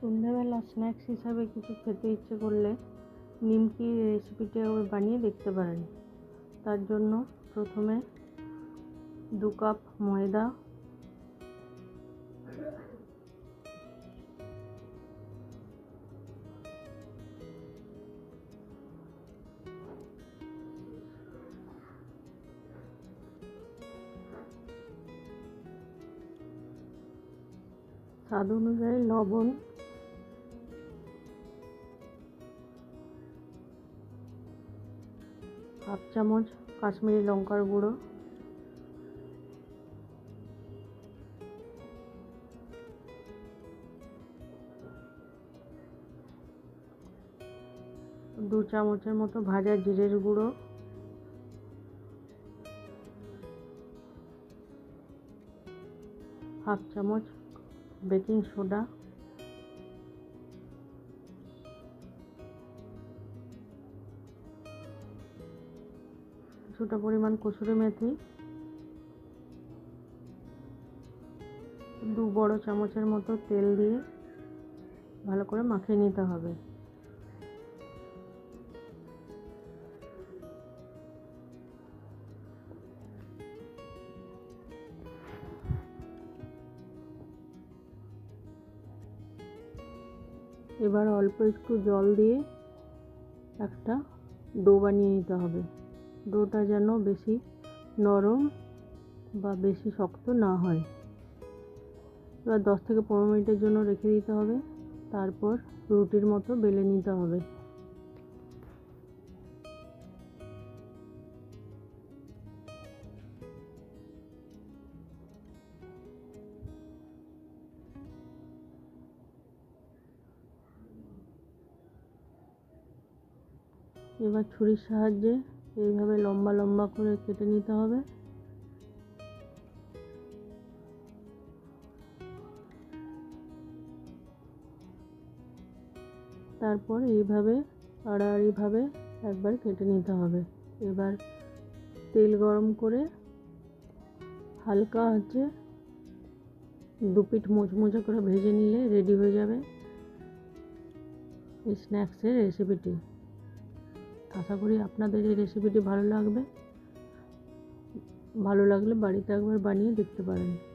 সন্ধ্যাবেলা স্ন্যাক্স হিসাবে কিছু খেতে ইচ্ছে করলে নিমকি রেসিপিটা বানিয়ে দেখতে পারেন। তার জন্য প্রথমে দু কাপ ময়দা, স্বাদ অনুযায়ী লবণ হাফ চামচ কাশ্মীরি লঙ্কার গুঁড়ো। দু চামচের মতো ভাজা জিরের গুঁড়ো। হাফ চামচ বেকিং সোডা। কিছুটা পরিমাণ কসুরি মেথি, দু বড় চামচের মতো তেল দিয়ে ভালো করে মাখিয়ে নিতে হবে। এবার অল্প একটু জল দিয়ে একটা ডো বানিয়ে নিতে হবে। ডোটা যেন বেশি নরম বা বেশি শক্ত না হয়। এবার দশ থেকে পনেরো মিনিটের জন্য রেখে দিতে হবে। তারপর রুটির মতো বেলে নিতে হবে। এবার ছুরির সাহায্যে এইভাবে লম্বা লম্বা করে কেটে নিতে হবে। তারপর এইভাবে, আড়াআড়িভাবে একবার কেটে নিতে হবে। এবার তেল গরম করে হালকা হচ্ছে দু পিঠ মুচমুচে করে ভেজে নিলে রেডি হয়ে যাবে স্ন্যাক্সের রেসিপিটি। আশা করি আপনাদের এই রেসিপিটি ভালো লাগবে। ভালো লাগলে বাড়িতে একবার বানিয়ে দেখতে পারেন।